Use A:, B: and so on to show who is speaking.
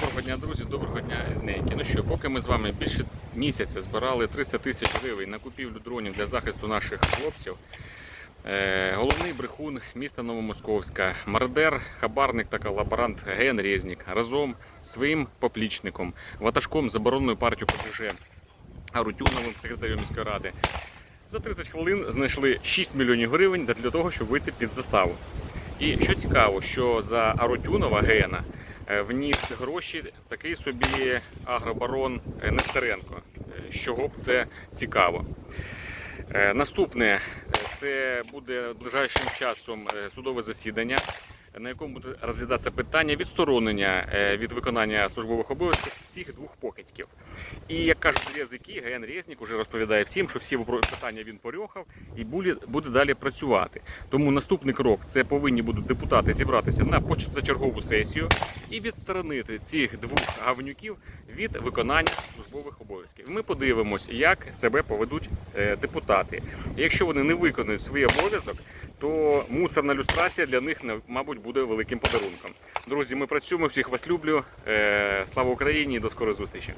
A: Доброго дня, друзі, доброго дня, рідненькі. Ну що, поки ми з вами більше місяця збирали 300 тисяч гривень на купівлю дронів для захисту наших хлопців. е, Головний брехун міста Новомосковська, мародер, хабарник та колаборант Ген Резнік разом з своїм поплічником, ватажком забороненої партії ПЖЖ Арутюновим, секретарем міської ради, за 30 хвилин знайшли 6 мільйонів гривень для того, щоб вийти під заставу. І що цікаво, що за Арутюнова Гена вніс гроші такий собі агробарон е, Нестеренко. Е, б це цікаво. Е, Наступне е, це буде ближайшим часом е, судове засідання, на якому буде розглядатися питання відсторонення е, від виконання службових обов'язків цих двох покидьків. І як кажуть язики, Ген Резнік вже розповідає всім, що всі питання він порьохав і буде, далі працювати. Тому наступний крок це повинні будуть депутати зібратися на позачергову сесію і відсторонити цих двох гавнюків від виконання службових обов'язків. Ми подивимось, як себе поведуть е, депутати. Якщо вони не виконують свій обов'язок, то мусорна люстрація для них, мабуть, буде великим подарунком. Друзі, ми працюємо, всіх вас люблю. Е, Слава Україні і до скорої зустрічі!